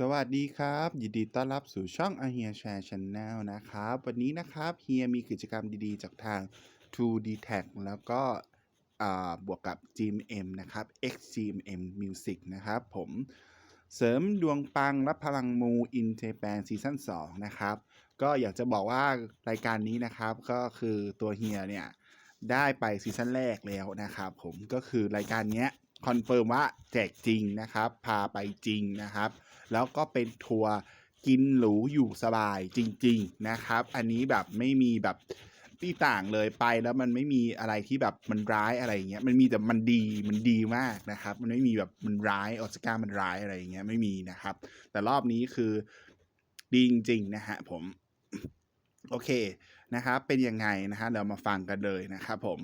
สวัสดีครับ ยินดีต้อนรับสู่ช่อง a h e r Share Channel นะครับ วันนี้นะครับเฮียมีกิจกรรมดีๆ จากทาง True d t a c แล้วก็อ่าบวกกับ GMM นะครับ XGMM Music นะครับ ผมเสริมดวงปังรับพลังมูอินเจแปนซีซั่น2นะครับ ก็อยากจะบอกว่ารายการนี้นะครับ ก็คือตัวเฮียเนี่ย ได้ไปซีซั่นแรกแล้วนะครับ ผมก็คือรายการเนี้ยคอนเฟิร์มว่าแจกจริงนะครับ พาไปจริงนะครับ แล้วก็เป็นทัวร์กินหรูอยู่สบายจริง ๆนะครับ อันนี้แบบไม่มีแบบที่ต่างเลยไปแล้วมันไม่มีอะไรที่แบบมันร้ายอะไรเงี้ยมันมีแต่มันดีมันดีมากนะครับ มันไม่มีแบบมันร้ายออสการ์มันร้ายอะไรเงี้ยไม่มีนะครับ แต่รอบนี้คือดีจริงๆนะฮะผม โอเคนะครับเป็นยังไงนะฮะเรามาฟังกันเลยนะครับผม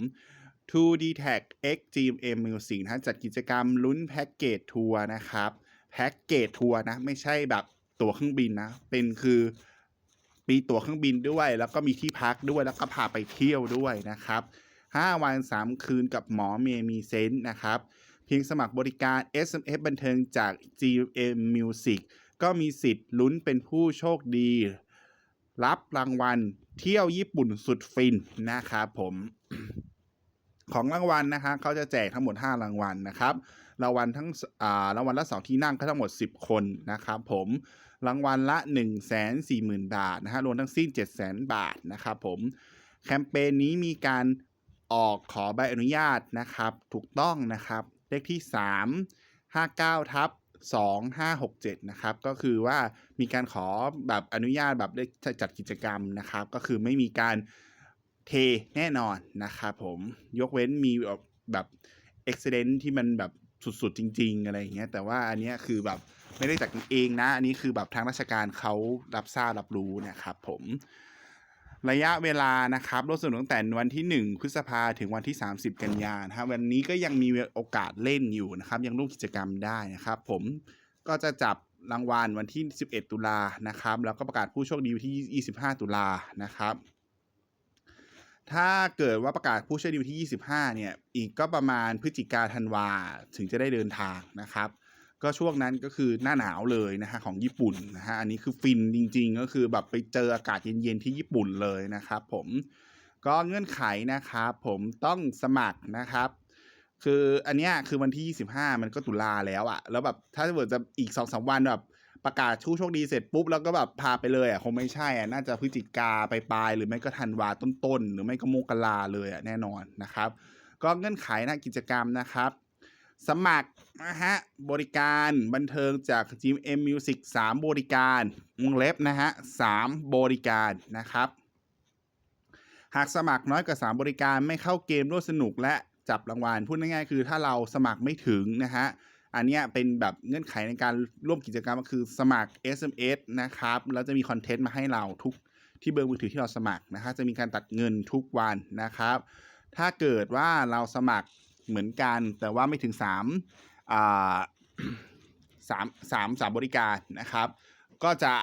2D Tag X GMM Music นะจัดกิจกรรมลุ้นแพ็กเกจทัวร์นะครับ แพ็กเกจทัวร์นะ ไม่ใช่แบบตั๋วเครื่องบินนะ เป็นคือมีตั๋วเครื่องบินด้วย แล้วก็มีที่พักด้วยแล้วก็พาไปเที่ยวด้วยนะครับ5วัน3 คืนกับหมอเมมีเซนต์นะครับ เพียงสมัครบริการ SMS บันเทิงจาก GM Music ก็มีสิทธิ์ลุ้นเป็นผู้โชคดี รับรางวัลเที่ยวญี่ปุ่นสุดฟินนะครับผม ของรางวัลนะคะเขาจะแจกทั้งหมด 5 รางวัลนะครับ รางวัลทั้งอ่ารางวัลละ2ที่นั่งก็ทั้งหมด 10 คนนะครับผมรางวัลละ 1 4 0 0 0 0 บาทนะฮะรวมทั้งสิ้น 7 0 0 0 0 บาทนะครับผมแคมเปญนี้มีการออกขอใบอนุญาตนะครับถูกต้องนะครับเลขที่ 3 59ทับ2567นะครับก็คือว่ามีการขอแบบอนุญาตแบบได้จัดกิจกรรมนะครับก็คือไม่มีการเทแน่นอนนะครับผมยกเว้นมีแบบแบบเอ็กซิเดนที่มันแบบ สุดๆจริง ๆ อะไรอย่างเงี้ยแต่ว่าอันเนี้ยคือแบบไม่ได้จัดกันเองนะ อันนี้คือแบบทางราชการเขารับทราบรับรู้นะครับผมระยะเวลานะครับรถสนุนตั้งแต่วันที่ 1 พฤษภาถึงวันที่ 30 กันยานนะครับวันนี้ก็ยังมีโอกาสเล่นอยู่นะครับ ยังร่วมกิจกรรมได้นะครับ ผมก็จะจับรางวัลวันที่ 11 ตุลานะครับ แล้วก็ประกาศผู้โชคดีวันที่ 25 ตุลานะครับ ถ้าเกิดว่าประกาศผู้โชคดีวันที่ 25 เนี่ย อีกก็ประมาณพฤศจิกาธันวาถึงจะได้เดินทางนะครับ ก็ช่วงนั้นก็คือหน้าหนาวเลยนะฮะของญี่ปุ่นนะฮะ อันนี้คือฟินจริงๆ ก็คือแบบไปเจออากาศเย็นๆ ที่ญี่ปุ่นเลยนะครับผม ก็เงื่อนไขนะครับผมต้องสมัครนะครับ คืออันเนี้ยคือวันที่ 25 มันก็ตุลาแล้วอะแล้วแบบถ้าเกิดจะอีก2องสวันแบบ ประกาศชู้โชคดีเสร็จปุ๊บแล้วก็แบบพาไปเลยอะคงไม่ใช่อะน่าจะพฤศจิกาไปปลายหรือไม่ก็ธันวาต้นๆหรือไม่ก็มกราเลยอะแน่นอนนะครับ ก็เงื่อนไขนะกิจกรรมนะครับ สมัครนะฮะบริการบันเทิงจาก GM Music 3 บริการวงเล็บนะฮะ3บริการนะครับ หากสมัครน้อยกว่า 3 บริการไม่เข้าเกมร่วมสนุกและจับรางวัลพูดง่ายๆคือถ้าเราสมัครไม่ถึงนะฮะ อันนี้เป็นแบบเงื่อนไขในการร่วมกิจกรรมก็คือสมัคร SMS นะครับ แล้วจะมีคอนเทนต์มาให้เราทุกที่เบอร์มือถือที่เราสมัครนะฮะจะมีการตัดเงินทุกวันนะครับ ถ้าเกิดว่าเราสมัครเหมือนกัน แต่ว่าไม่ถึง3อ่าสามสามสามบริการนะครับ ก็จะ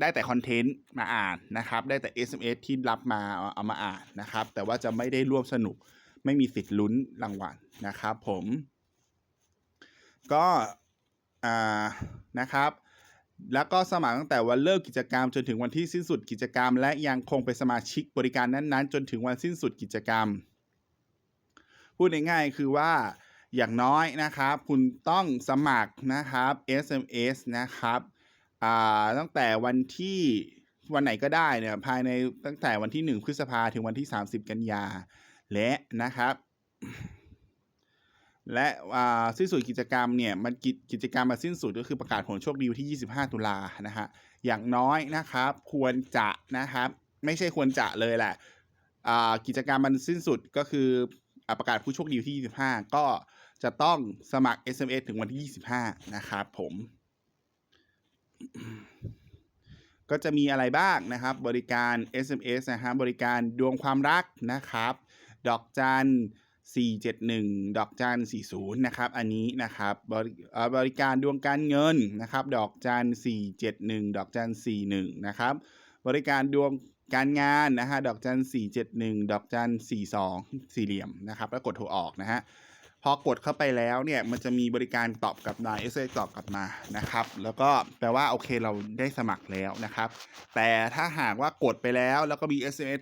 ได้แต่คอนเทนต์มาอ่านนะครับ ได้แต่ SMS ที่รับมาเอาเอามาอ่านนะครับ แต่ว่าจะไม่ได้ร่วมสนุกไม่มีสิทธิ์ลุ้นรางวัลนะครับผม ก็อ่านะครับ แล้วก็สมัครตั้งแต่วันเริ่มกิจกรรม จนถึงวันที่สิ้นสุดกิจกรรม และยังคงเป็นสมาชิกบริการนั้นๆ จนถึงวันสิ้นสุดกิจกรรม พูดง่ายๆคือว่าอย่างน้อยนะครับ คุณต้องสมัครนะครับ SMS นะครับอ่าตั้งแต่วันที่วันไหนก็ได้เนี่ยภายในตั้งแต่วันที่ 1 พฤษภาถึงวันที่ 30 กันยาและนะครับ และสิ้นสุดกิจกรรมเนี่ยมันกิจกิจกรรมมาสิ้นสุดก็คือประกาศผลโชคดีวันที่ 25 ตุลานะฮะอย่างน้อยนะครับ ควรจะนะครับไม่ใช่ควรจะเลยแหละอ่ากิจกรรมมันสิ้นสุดก็คืออประกาศผู้โชคดีวันที่ 25 ก็จะต้องสมัคร SMS ถึงวันที่ 25 นะครับผม ก็จะมีอะไรบ้างนะครับ บริการ SMS นะฮะบริการดวงความรักนะครับ ดอกจัน 471 ดอกจัน 40 นะครับ อันนี้นะครับบริเออบริการดวงการเงินนะครับ ดอกจัน 471 ดอกจัน 41 นะครับ บริการดวงการงานนะฮะ ดอกจัน 471 ดอกจัน 42 สี่เหลี่ยมนะครับ แล้วกดโทรออกนะฮะ พอกดเข้าไปแล้วเนี่ย มันจะมีบริการตอบกลับมา SMS ตอบกลับมา นะครับ แล้วก็แปลว่าโอเคเราได้สมัครแล้วนะครับ แต่ถ้าหากว่ากดไปแล้วแล้วก็มี SMS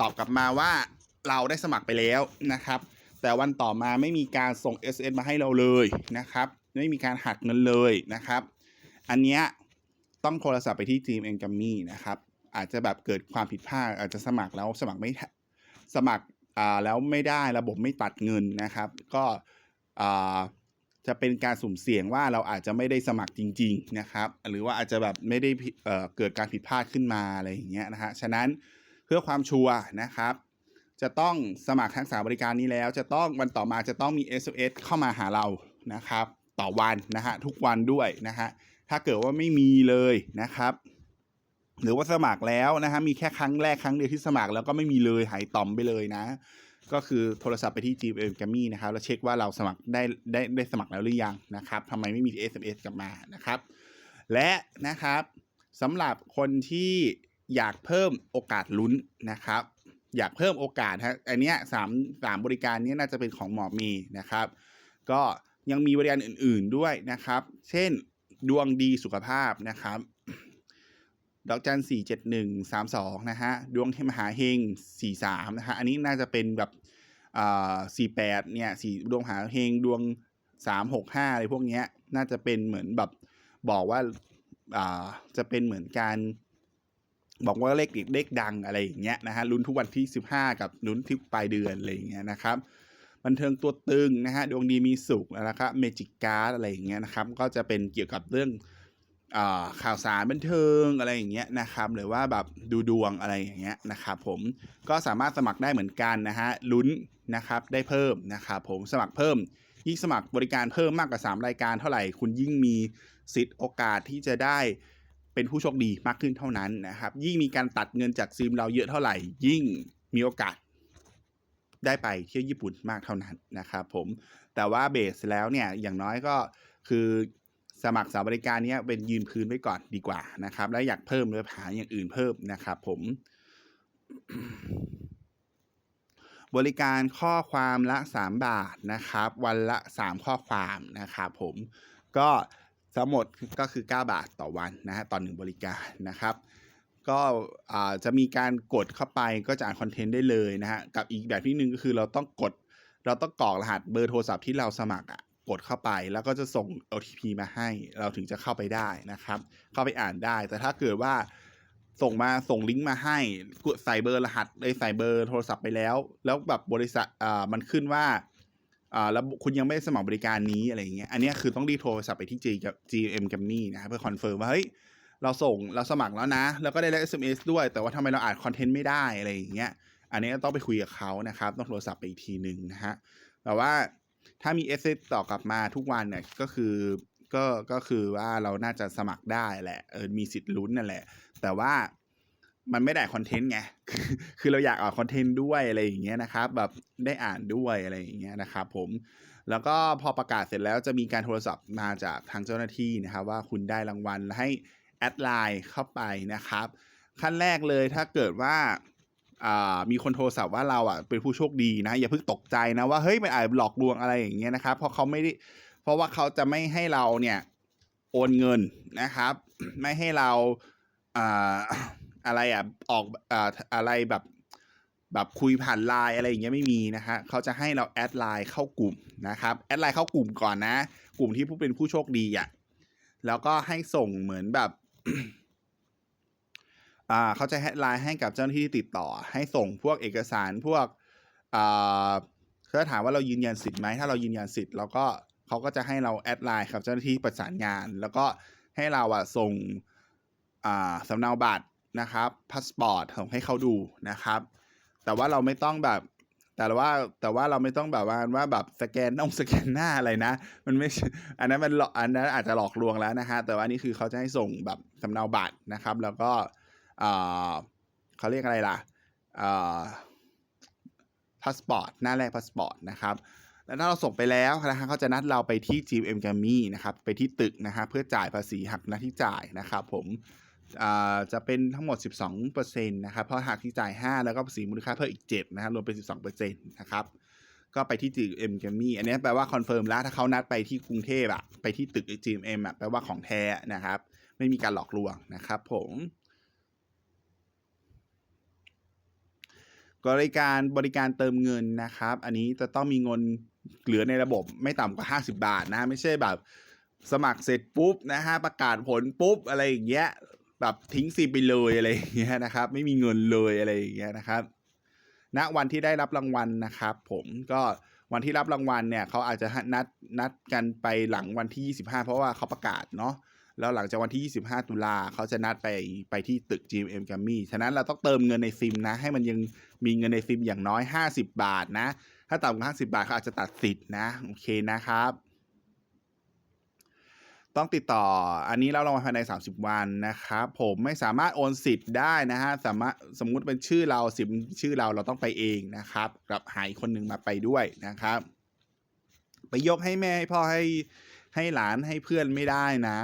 ตอบกลับมาว่า เราได้สมัครไปแล้วนะครับ แต่วันต่อมาไม่มีการส่ง SMS มาให้เราเลยนะครับไม่มีการหักเงินเลยนะครับ อันเนี้ยต้องโทรศัพท์ไปที่ทีมเอ็นกัมมี่นะครับอาจจะแบบเกิดความผิดพลาดอาจจะสมัครแล้วสมัครไม่สมัครอ่าแล้วไม่ได้ระบบไม่ตัดเงินนะครับ ก็อ่าจะเป็นการสุ่มเสี่ยงว่าเราอาจจะไม่ได้สมัครจริง ๆนะครับ หรือว่าอาจจะแบบไม่ได้เอ่อเกิดการผิดพลาดขึ้นมาอะไรอย่างเงี้ยนะฮะฉะนั้นเพื่อความชัวร์นะครับ จะต้องสมัครทั้งสามบริการนี้แล้ว จะต้องวันต่อมาจะต้องมี SMS เข้ามาหาเรานะครับ ต่อวันนะฮะทุกวันด้วยนะฮะถ้าเกิดว่าไม่มีเลยนะครับ หรือว่าสมัครแล้วนะฮะมีแค่ครั้งแรกครั้งเดียวที่สมัครแล้วก็ไม่มีเลยหายต่อมไปเลยนะ ก็คือโทรศัพท์ไปที่ GM g a m m y นะครับแล้วเช็คว่าเราสมัครได้ได้ได้สมัครแล้วหรือยังนะครับทำไมไม่มี SMS กลับมานะครับ และนะครับสำหรับคนที่อยากเพิ่มโอกาสลุ้นนะครับ อยากเพิ่มโอกาสฮะอันเนี้ยสามสามบริการนี้น่าจะเป็นของหมอมีนะครับ ก็ยังมีบริการอื่น ๆด้วยนะครับ เช่นดวงดีสุขภาพนะครับดอกจันสี่เจ็ดหนึ่งสามสองนะฮะดวงเทมหาเฮงสี่สามนะฮะอันนี้น่าจะเป็นแบบอ่าสี่แปดเนี่ยสี่ดวงหาเฮงดวงสามหกห้าอะไรพวกเนี้ยน่าจะเป็นเหมือนแบบบอกว่าอ่าจะเป็นเหมือนการ บอกว่าเลขเด็กเลขดังอะไรอย่างเงี้ยนะฮะลุ้นทุกวันที่ 15 กับลุ้นที่ปลายเดือนอะไรอย่างเงี้ยนะครับบันเทิงตัวตึงนะฮะดวงดีมีสุขนะครับเมจิกการ์ดอะไรอย่างเงี้ยนะครับก็จะเป็นเกี่ยวกับเรื่องข่าวสารบันเทิงอะไรอย่างเงี้ยนะครับหรือว่าแบบดูดวงอะไรอย่างเงี้ยนะครับผมก็สามารถสมัครได้เหมือนกันนะฮะลุ้นนะครับได้เพิ่มนะครับผมสมัครเพิ่มยิ่งสมัครบริการเพิ่มมากกว่า 3 รายการเท่าไหร่คุณยิ่งมีสิทธิ์โอกาสที่จะได้ เป็นผู้โชคดีมากขึ้นเท่านั้นนะครับ ยิ่งมีการตัดเงินจากซิมเราเยอะเท่าไหร่ ยิ่งมีโอกาสได้ไปเที่ยวญี่ปุ่นมากเท่านั้นนะครับผมแต่ว่าเบสแล้วเนี่ยอย่างน้อยก็คือสมัครสามบริการนี้เป็นยืนพื้นไว้ก่อนดีกว่านะครับ แล้วอยากเพิ่มเลยหาอย่างอื่นเพิ่มนะครับผม บริการข้อความละ 3 บาทนะครับ วันละ 3 ข้อความนะครับผมก็ ทั้งหมดก็คือ 9 บาทต่อวันนะฮะต่อหนึ่งบริการนะครับ ก็จะมีการกดเข้าไปก็จะอ่านคอนเทนต์ได้เลยนะฮะกับอีกแบบที่หนึ่งก็คือเราต้องกด เราต้องกรอกรหัสเบอร์โทรศัพท์ที่เราสมัครอะกดเข้าไปแล้วก็จะส่ง OTP มาให้เราถึงจะเข้าไปได้นะครับ เข้าไปอ่านได้ แต่ถ้าเกิดว่าส่งมาส่งลิงก์มาให้กดใส่เบอร์รหัสเลยใส่เบอร์โทรศัพท์ไปแล้ว แล้วแบบบริษัทอ่ามันขึ้นว่า อ่าแล้วคุณยังไม่สมัครบริการนี้อะไรอย่างเงี้ยอันนี้คือต้องรีโทรศัพท์ไปที่ G กับ GM g a m m y นะครับเพื่อคอนเฟิร์มว่าเฮ้ยเราส่งเราสมัครแล้วนะ แล้วก็ได้รับ SMS ด้วย แต่ว่าทำไมเราอ่านคอนเทนต์ไม่ได้อะไรอย่างเงี้ยอันนี้ต้องไปคุยกับเขานะครับ ต้องโทรศัพท์ไปอีกทีหนึ่งนะฮะแต่ว่าถ้ามี SMS ตอกลับมาทุกวันเนี่ยก็คือก็ก็คือว่าเราน่าจะสมัครได้แหละเออมีสิทธิ์ลุ้นนั่นแหละ แต่ว่า มันไม่ได้คอนเทนต์ไง คือเราอยากอ่านคอนเทนต์ด้วยอะไรอย่างเงี้ยนะครับ แบบได้อ่านด้วยอะไรอย่างเงี้ยนะครับผม แล้วก็พอประกาศเสร็จแล้วจะมีการโทรศัพท์มาจากทางเจ้าหน้าที่นะครับ ว่าคุณได้รางวัลและให้แอดไลน์เข้าไปนะครับ ขั้นแรกเลยถ้าเกิดว่าอ่ามีคนโทรศัพท์ว่าเราอะเป็นผู้โชคดีนะ อย่าเพิ่งตกใจนะว่าเฮ้ยมันอาจหลอกลวงอะไรอย่างเงี้ยนะครับ เพราะเขาไม่ได้ เพราะว่าเขาจะไม่ให้เราเนี่ยโอนเงินนะครับ ไม่ให้เราอ่า อะไรอะออกอ่าอะไรแบบแบบคุยผ่านไลน์อะไรอย่างเงี้ยไม่มีนะฮะเขาจะให้เราแอดไลน์เข้ากลุ่มนะครับแอดไลน์เข้ากลุ่มก่อนนะ กลุ่มที่ผู้เป็นผู้โชคดีอะแล้วก็ให้ส่งเหมือนแบบอ่าเขาจะแอดไลน์ให้กับเจ้าหน้าที่ที่ติดต่อ ให้ส่งพวกเอกสารพวกอ่าเขาจะถามว่าเรายืนยันสิทธิ์ไหมถ้าเรายืนยันสิทธิ์แล้วก็เขาก็จะให้เราแอดไลน์กับเจ้าหน้าที่ประสานงาน แล้วก็ให้เราอะส่งอ่าสำเนาบัตร นะครับพาสปอร์ตส่งให้เขาดูนะครับ แต่ว่าเราไม่ต้องแบบ แต่ว่าแต่ว่าเราไม่ต้องแบบว่าว่าแบบสแกนน้องสแกนหน้าอะไรนะ มันไม่อันนั้นมันหลอกอันนั้นอาจจะหลอกลวงแล้วนะฮะแต่ว่านี่คือเขาจะให้ส่งแบบสำเนาบัตรนะครับ แล้วก็อ่าเขาเรียกอะไรล่ะอ่าพาสปอร์ตหน้าแรกพาสปอร์ตนะครับแล้วถ้าเราส่งไปแล้วนะฮะเขาจะนัดเราไปที่ GM g a m m y นะครับ ไปที่ตึกนะฮะเพื่อจ่ายภาษีหักหน้าที่จ่ายนะครับผม จะเป็นทั้งหมด 12%นะครับ เพราะหักที่จ่าย 5 แล้วก็ภาษีมูลค่าเพิ่มอีก 7 นะฮะรวมเป็น 12%นะครับ ก็ไปที่ GM g a m m y อันนี้แปลว่าคอนเฟิร์มแล้ว ถ้าเขานัดไปที่กรุงเทพอะไปที่ตึก GMM อะแปลว่าของแท้นะครับ ไม่มีการหลอกลวงนะครับผมบริการบริการเติมเงินนะครับ อันนี้จะต้องมีเงินเหลือในระบบไม่ต่ำกว่า 50 บาทนะ ไม่ใช่แบบสมัครเสร็จปุ๊บนะฮะประกาศผลปุ๊บอะไรอย่างเงี้ย แบบทิ้งซีไปเลยอะไรอย่างเงี้ยนะครับ ไม่มีเงินเลยอะไรอย่างเงี้ยนะครับณวันที่ได้รับรางวัลนะครับ ผมก็วันที่รับรางวัลเนี่ยเขาอาจจะนัดนัดกันไปหลังวันที่ 25 เพราะว่าเขาประกาศเนาะแล้วหลังจากวันที่ 25 ตุลาเขาจะนัดไปไปที่ตึก GMM g a m m y ฉะนั้นเราต้องเติมเงินในซิมนะ ให้มันยังมีเงินในซิมอย่างน้อย 50 บาทนะ ถ้าต่ำกว่า50 บาทเขาอาจจะตัดสิทธิ์นะ โอเคนะครับ ต้องติดต่อ อันนี้เราลงภายใน 30 วันนะครับผมไม่สามารถโอนสิทธิ์ได้นะฮะสามารถสมมุติเป็นชื่อเราสิมชื่อเราเราต้องไปเองนะครับกับหายคนหนึ่งมาไปด้วยนะครับ ไปยกให้แม่ให้พ่อให้ให้หลานให้เพื่อนไม่ได้นะ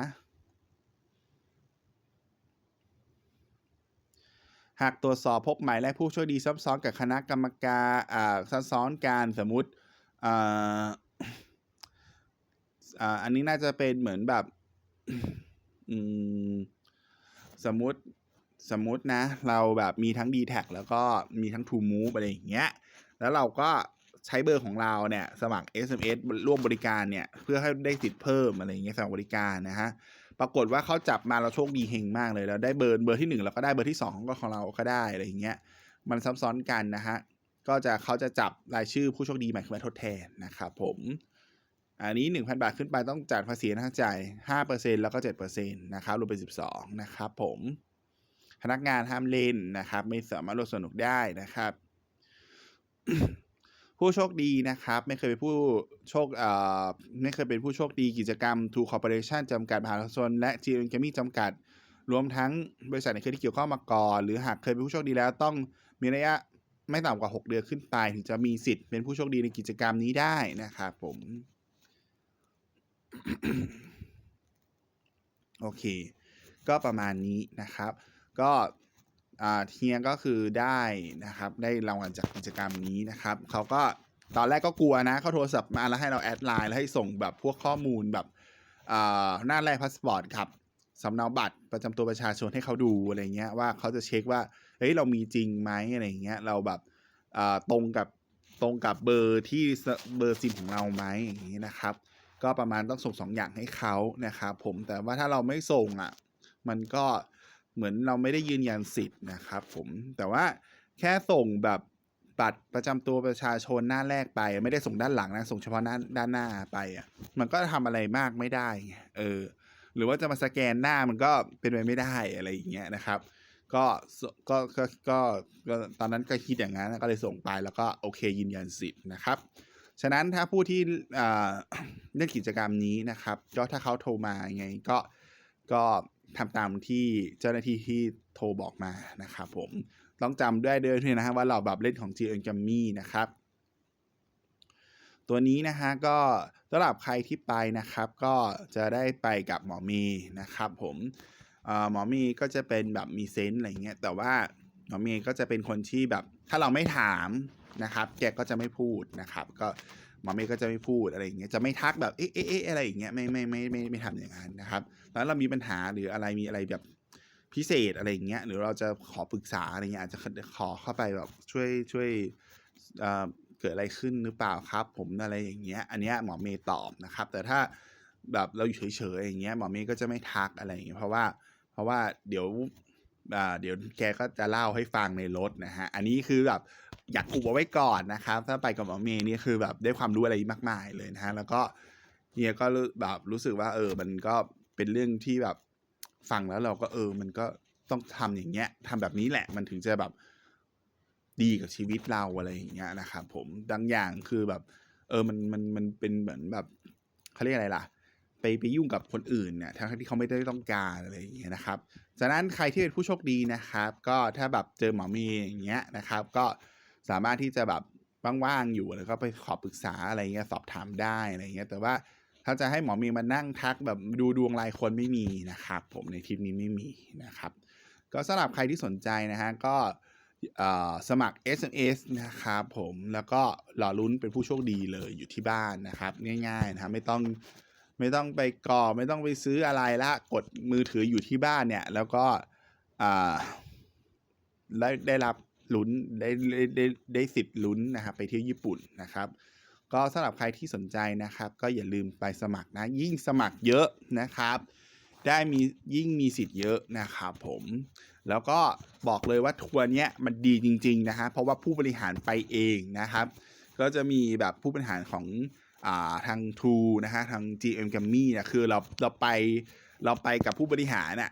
หากตรวจสอบพบหมายและผู้โชคดีซับซ้อนกับคณะกรรมการอ่าซับซ้อนการสมมติอ่า อ่าอันนี้น่าจะเป็นเหมือนแบบอืมสมมติสมมตินะ เราแบบมีทั้ง d t แทแล้วก็มีทั้ง True Move อะไรอย่างเงี้ย แล้วเราก็ใช้เบอร์ของเราเนี่ย สมัคร SMS ร่วมบริการเนี่ย เพื่อให้ได้สิทธิ์เพิ่มอะไรอย่างเงี้ยสำหรับบริการนะฮะปรากฏว่าเขาจับมาเราโชคดีเฮงมากเลยเราได้เบอร์เบอร์ที่หนึ่งเราก็ได้เบอร์ที่สองก็ของเราก็ได้อะไรอย่างเงี้ยมันซับซ้อนกันนะฮะก็จะเขาจะจับรายชื่อผู้โชคดีใหม่ขึ้นมาทดแทนนะครับผม อันนี้ 1,000 บาทขึ้นไปต้องจ่ายภาษีนะจ่าย5%แล้วก็7%นะครับรวมเป็น 12 นะครับผมพนักงานห้ามเล่นนะครับ ไม่สามารถร่วมสนุกได้นะครับ ผู้โชคดีนะครับ ไม่เคยเป็นผู้โชคเอ่อไม่เคยเป็นผู้โชคดีกิจกรรม True Corporation จำกัดมหาชนและ GM g a m m y จำกัด รวมทั้งบริษัทในเครือที่เกี่ยวข้องมาก่อน หรือหากเคยเป็นผู้โชคดีแล้วต้องมีระยะไม่ต่ำกว่า 6 เดือนขึ้นไป ถึงจะมีสิทธิ์เป็นผู้โชคดีในกิจกรรมนี้ได้นะครับผม โอเค ก็ประมาณนี้นะครับ ก็เฮียก็คือได้นะครับ ได้รางวัลจากกิจกรรมนี้นะครับ เขาก็ตอนแรกก็กลัวนะ เขาโทรศัพท์มาแล้วให้เราแอดไลน์แล้วให้ส่งแบบพวกข้อมูลแบบหน้าแรกพาสปอร์ตครับสำเนาบัตรประจำตัวประชาชนให้เขาดูอะไรเงี้ยว่าเขาจะเช็คว่าเฮ้ยเรามีจริงไหมอะไรเงี้ยเราแบบตรงกับตรงกับเบอร์ที่เบอร์ซิมของเราไหมอย่างนี้นะครับ ก็ประมาณต้องส่งสองอย่างให้เขานะครับผมแต่ว่าถ้าเราไม่ส่งอะมันก็เหมือนเราไม่ได้ยืนยันสิทธิ์นะครับผมแต่ว่าแค่ส่งแบบบัตรประจำตัวประชาชนหน้าแรกไป ไม่ได้ส่งด้านหลังนะส่งเฉพาะหน้าด้านหน้าไปอะมันก็ทำอะไรมากไม่ได้ไงเออหรือว่าจะมาสแกนหน้ามันก็เป็นไปไม่ได้อะไรอย่างเงี้ยนะครับก็ก็ก็ก็ก็ตอนนั้นก็คิดอย่างนั้นก็เลยส่งไปแล้วก็โอเคยืนยันสิทธิ์นะครับ ฉะนั้นถ้าผู้ที่เล่นกิจกรรมนี้นะครับ ก็ถ้าเขาโทรมายังไงก็ก็ทำตามที่เจ้าหน้าที่ที่โทรบอกมานะครับผมต้องจำด้วยด้วยนะฮะว่าเราแบบเล่นของ g n g a m m y นะครับ ตัวนี้นะฮะก็สำหรับใครที่ไปนะครับ ก็จะได้ไปกับหมอมีนะครับ ผมหมอมีก็จะเป็นแบบมีเซนส์อะไรเงี้ยแต่ว่าหมอมีก็จะเป็นคนที่แบบถ้าเราไม่ถาม นะครับ แกก็จะไม่พูดนะครับ ก็หมอเมย์ก็จะไม่พูดอะไรอย่างเงี้ย จะไม่ทักแบบเอ๊ะเอ๊ะเอ๊ะอะไรอย่างเงี้ย ไม่ไม่ไม่ไม่ไม่ทำอย่างนั้นนะครับ แล้วเรามีปัญหาหรืออะไรมีอะไรแบบพิเศษอะไรอย่างเงี้ย หรือเราจะขอปรึกษาอะไรเงี้ยอาจจะขอเข้าไปแบบช่วยช่วยเอ่อเกิดอะไรขึ้นหรือเปล่าครับ ผมอะไรอย่างเงี้ย อันเนี้ยหมอเมย์ตอบนะครับ แต่ถ้าแบบเราอยู่เฉยๆอย่างเงี้ยหมอเมย์ก็จะไม่ทักอะไรอย่างเงี้ยเพราะว่าเพราะว่าเดี๋ยวอ่าเดี๋ยวแกก็จะเล่าให้ฟังในรถนะฮะ อันนี้คือแบบ อยากอุบเอาไว้ก่อนนะครับ ถ้าไปกับหมอเมย์นี่คือแบบได้ความรู้อะไรมากมายเลยนะฮะแล้วก็เฮียก็แบบรู้สึกว่า เออ มันก็เป็นเรื่องที่แบบฟังแล้วเราก็เออ มันก็ต้องทำอย่างเงี้ยทำแบบนี้แหละ มันถึงจะแบบดีกับชีวิตเราอะไรอย่างเงี้ยนะครับผมบางอย่างคือแบบ เออมันมันมันเป็นเหมือนแบบเขาเรียกอะไรล่ะ ไปไปยุ่งกับคนอื่นเนี่ยทั้งที่เขาไม่ได้ต้องการอะไรอย่างเงี้ยนะครับฉะนั้นใครที่เป็นผู้โชคดีนะครับ ก็ถ้าแบบเจอหมอเมย์อย่างเงี้ยนะครับ ก็ สามารถที่จะแบบว่างๆอยู่แล้วก็ไปขอปรึกษาอะไรเงี้ยสอบถามได้อะไรเงี้ยแต่ว่าถ้าจะให้หมอมย์มานั่งทักแบบดูดวงรายคนไม่มีนะครับ ผมในคลิปนี้ไม่มีนะครับ ก็สำหรับใครที่สนใจนะฮะก็สมัคร SMS นะครับผมแล้วก็รอลุ้นเป็นผู้โชคดีเลยอยู่ที่บ้านนะครับ ง่ายๆนะครับไม่ต้องไม่ต้องไปกรอไม่ต้องไปซื้ออะไรละกดมือถืออยู่ที่บ้านเนี่ย แล้วก็ได้ได้รับ ลุ้นได้ได้ได้ได้สิทธิ์ลุ้นนะครับไปเที่ยวญี่ปุ่นนะครับ ก็สำหรับใครที่สนใจนะครับ ก็อย่าลืมไปสมัครนะ ยิ่งสมัครเยอะนะครับ ได้มียิ่งมีสิทธิ์เยอะนะครับผมแล้วก็บอกเลยว่าทัวร์เนี้ยมันดีจริงๆนะฮะเพราะว่าผู้บริหารไปเองนะครับ ก็จะมีแบบผู้บริหารของอ่าทาง True นะฮะทาง GM g a m m y นะคือเราเราไปเราไปกับผู้บริหารน่ะ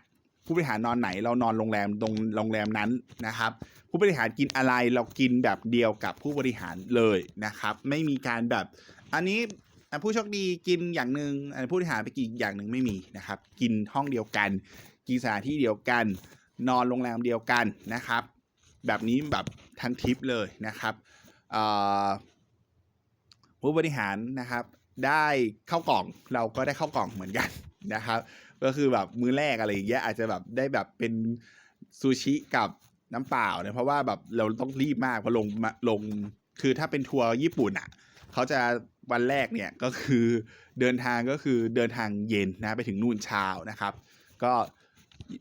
ผู้บริหารนอนไหนเรานอนโรงแรมตรงโรงแรมนั้นนะครับ ผู้บริหารกินอะไรเรากินแบบเดียวกับผู้บริหารเลยนะครับ ไม่มีการแบบ อันนี้ผู้โชคดีกินอย่างหนึ่งผู้บริหารไปกินอย่างหนึ่งไม่มีนะครับ กินห้องเดียวกัน กินสถานที่เดียวกัน นอนโรงแรมเดียวกันนะครับ แบบนี้แบบทั้งทริปเลยนะครับผู้บริหารนะครับ ได้เข้ากล่องเราก็ได้เข้ากล่องเหมือนกันนะครับ ก็คือแบบมื้อแรกอะไรอย่างเงี้ยอาจจะแบบได้แบบเป็นซูชิกับน้ำเปล่าเนี่ยเพราะว่าแบบเราต้องรีบมากเพอลงมาลงคือถ้าเป็นทัวร์ญี่ปุ่นอะเขาจะวันแรกเนี่ยก็คือเดินทางก็คือเดินทางเย็นนะไปถึงนู่นเช้านะครับ ก็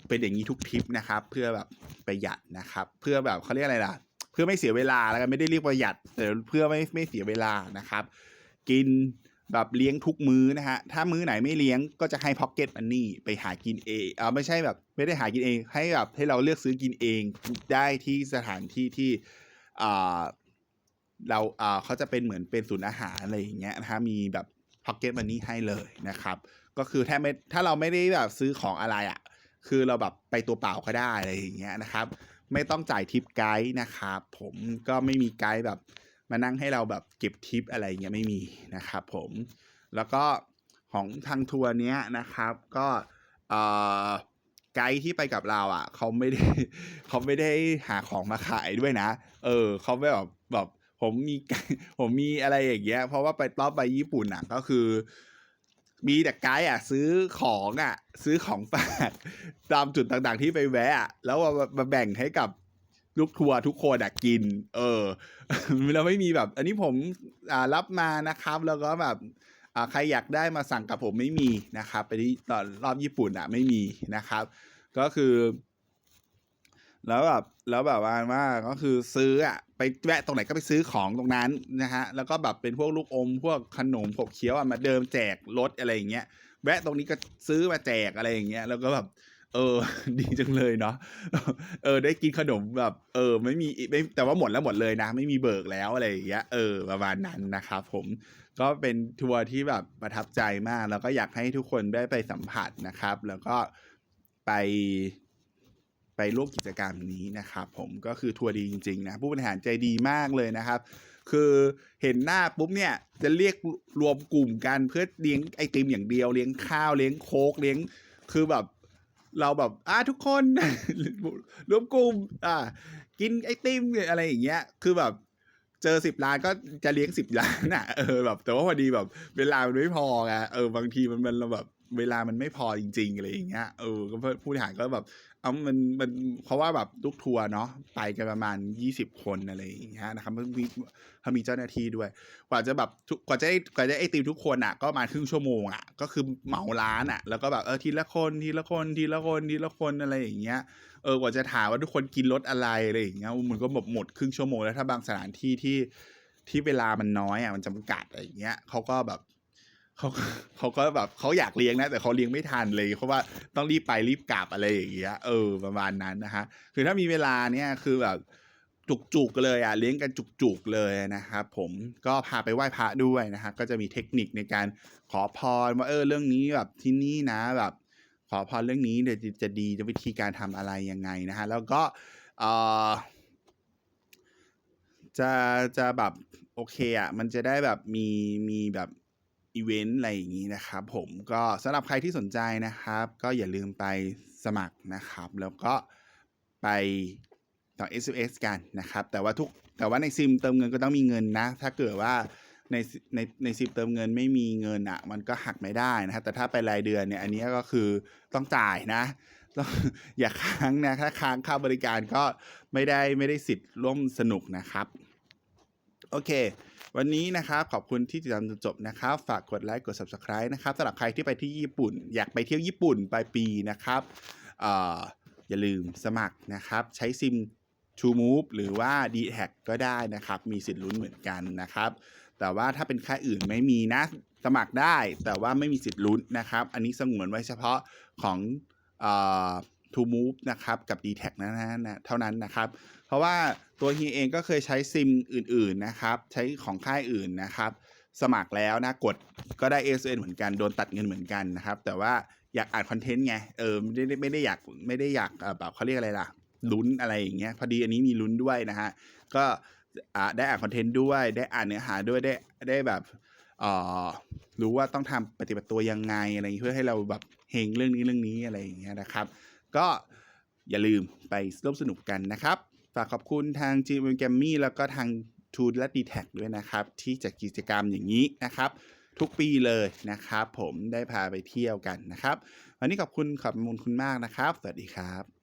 เป็นอย่างนี้ทุกทริปนะครับ เพื่อแบบประหยัดนะครับ เพื่อแบบเขาเรียกอะไรล่ะ เพื่อไม่เสียเวลาแล้วกันไม่ได้เรียกประหยัดแต่เพื่อไม่ไม่เสียเวลานะครับ กิน แบบเลี้ยงทุกมื้อนะฮะ ถ้ามื้อไหนไม่เลี้ยงก็จะให้พ็อกเก็ตมันนี่ไปหากินเองเออไม่ใช่แบบไม่ได้หากินเอง ให้แบบให้เราเลือกซื้อกินเองได้ที่สถานที่ที่อ่าเราอ่าเขาจะเป็นเหมือนเป็นศูนย์อาหารอะไรอย่างเงี้ยนะฮะมีแบบพ็อกเก็ตมันนี่ให้เลยนะครับ ก็คือถ้าไม่ถ้าเราไม่ได้แบบซื้อของอะไรอะ่ะ คือเราแบบไปตัวเปล่าก็ได้อะไรอย่างเงี้ยนะครับ ไม่ต้องจ่ายทิปไกด์นะครับ ผมก็ไม่มีไกด์แบบ มานั่งให้เราแบบเก็บทิปอะไรเงี้ยไม่มีนะครับผมแล้วก็ของทางทัวร์เนี้ยนะครับก็ไกด์ที่ไปกับเราอะเขาไม่ได้เขาไม่ได้หาของมาขายด้วยนะ เออเขาไม่แบบแบบผมมีผมมีอะไรอย่างเงี้ย เพราะว่าไปรอบไปญี่ปุ่นอะก็คือ มีแต่ไกด์อะ ซื้อของอะ ซื้อของฝากตามจุดต่างๆที่ไปแวะอะแล้วมามาแบ่งให้กับ ลูกทัวร์ทุกคนอะกิน เออเราไม่มีแบบ อันนี้ผมอ่ารับมานะครับ แล้วก็แบบใครอยากได้มาสั่งกับผมไม่มีนะครับ ไปที่ตอนรอบญี่ปุ่นอะไม่มีนะครับ ก็คือ แล้วแบบแล้วแบบว่าว่าก็คือซื้ออะไปแวะตรงไหนก็ไปซื้อของตรงนั้นนะฮะแล้วก็แบบเป็นพวกลูกอม พวกขนมขบเคี้ยวอะมาเดิมแจกรถอะไรอย่างเงี้ยแวะตรงนี้ก็ซื้อมาแจกอะไรอย่างเงี้ยแล้วก็แบบ เออ ดีจังเลยเนาะเออ ได้กินขนมแบบ เออ ไม่มีไม่แต่ว่าหมดแล้วหมดเลยนะ ไม่มีเบิกแล้วอะไรอย่างเงี้ยเออประมาณนั้นนะครับผมก็เป็นทัวร์ที่แบบประทับใจมาก แล้วก็อยากให้ทุกคนได้ไปสัมผัสนะครับ แล้วก็ไปไปร่วมกิจกรรมนี้นะครับ ผมก็คือทัวร์ดีจริงๆนะผู้บริหารใจดีมากเลยนะครับ คือเห็นหน้าปุ๊บเนี่ยจะเรียกรวมกลุ่มกันเพื่อเลี้ยงไอติมอย่างเดียวเลี้ยงข้าวเลี้ยงโค้กเลี้ยงคือแบบ เราแบบอ่าทุกคนรวมกลุ่มอ่า กินไอติมอะไรอย่างเงี้ย คือแบบ เจอสิบล้านก็จะเลี้ยงสิบล้านอะเออแบบ แต่ว่าพอดีแบบ เวลามันไม่พอไงเออบางทีมันมันเราแบบ เวลามันไม่พอจริง ๆ อะไรอย่างเงี้ยเออก็ผู้บริหารก็แบบเอามันมันเพราะว่าแบบลูกทัวร์เนาะไปกันประมาณยี่สิบคนอะไรอย่างเงี้ยนะครับมันมีเขามีเจ้าหน้าที่ด้วย กว่าจะแบบกว่าจะได้กว่าจะได้ไอติมทุกคนอะก็มาครึ่งชั่วโมงอะก็คือเหมาร้านอะ แล้วก็แบบเออทีละคนทีละคนทีละคนทีละคนอะไรอย่างเงี้ยเออกว่าจะถามว่าทุกคนกินรสอะไรอะไรอย่างเงี้ยมันก็หมดหมดครึ่งชั่วโมงแล้วถ้าบางสถานที่ที่ที่เวลามันน้อยอะมันจำกัดอะไรอย่างเงี้ยเขาก็แบบ เขาเขาก็แบบเขาอยากเลี้ยงนะ แต่เขาเลี้ยงไม่ทันเลย เพราะว่าต้องรีบไปรีบกลับอะไรอย่างเงี้ยเออประมาณนั้นนะฮะคือถ้ามีเวลาเนี่ยคือแบบจุกๆเลยอะเลี้ยงกันจุกๆเลยนะครับผมก็พาไปไหว้พระด้วยนะฮะก็จะมีเทคนิคในการขอพรว่าเออเรื่องนี้แบบที่นี่นะแบบขอพรเรื่องนี้เดี๋ยวจะดีจะวิธีการทำอะไรยังไงนะฮะแล้วก็เออจะจะแบบโอเคอะมันจะได้แบบมีมีแบบ อีเวนต์อะไรอย่างนี้นะครับผมก็สำหรับใครที่สนใจนะครับ ก็อย่าลืมไปสมัครนะครับ แล้วก็ไปต่อ SMS กันนะครับ แต่ว่าทุกแต่ว่าในซิมเติมเงินก็ต้องมีเงินนะ ถ้าเกิดว่าในในในซิมเติมเงินไม่มีเงินอะ มันก็หักไม่ได้นะครับแต่ถ้าไปรายเดือนเนี่ยอันนี้ก็คือต้องจ่ายนะต้องอย่าค้างนะถ้าค้างค่าบริการก็ไม่ได้ไม่ได้สิทธิ์ร่วมสนุกนะครับ โอเค วันนี้นะครับขอบคุณที่ติดตามจนจบนะครับ ฝากกดไลค์กด subscribe นะครับสำหรับใครที่ไปที่ญี่ปุ่น อยากไปเที่ยวญี่ปุ่นปลายปีนะครับออย่าลืมสมัครนะครับ ใช้ซิม True Move หรือว่า d t แทก็ได้นะครับ มีสิทธิ์ลุ้นเหมือนกันนะครับ แต่ว่าถ้าเป็นค่ายอื่นไม่มีนะ สมัครได้แต่ว่าไม่มีสิทธิ์ลุ้นนะครับ อันนี้สงวนไว้เฉพาะของ True Move นะครับกับ d t แทนะนะเท่านั้นนะครับ เพราะว่าตัวเฮียเองก็เคยใช้ซิมอื่นๆนะครับ ใช้ของค่ายอื่นนะครับ สมัครแล้วนะกดก็ได้ ASN เหมือนกันโดนตัดเงินเหมือนกันนะครับ แต่ว่าอยากอ่านคอนเทนต์ไงเออไม่ได้ไม่ได้อยากไม่ได้อยากเอ่อแบบเขาเรียกอะไรล่ะลุ้นอะไรอย่างเงี้ยพอดีอันนี้มีลุ้นด้วยนะฮะก็ได้อ่านคอนเทนต์ด้วย ได้อ่านเนื้อหาด้วยได้ได้แบบรู้ว่าต้องทำปฏิบัติตัวยังไงอะไรเงี้ยเพื่อให้เราแบบเฮงเรื่องนี้เรื่องนี้อะไรอย่างเงี้ยนะครับ ก็อย่าลืมไปร่วมสนุกกันนะครับ ฝากขอบคุณทาง g m g a m m y แล้วก็ทาง t ูดและ d t แทด้วยนะครับ ที่จัดกิจกรรมอย่างนี้นะครับ ทุกปีเลยนะครับ ผมได้พาไปเที่ยวกันนะครับ วันนี้ขอบคุณขอบคุณคุณมากนะครับ สวัสดีครับ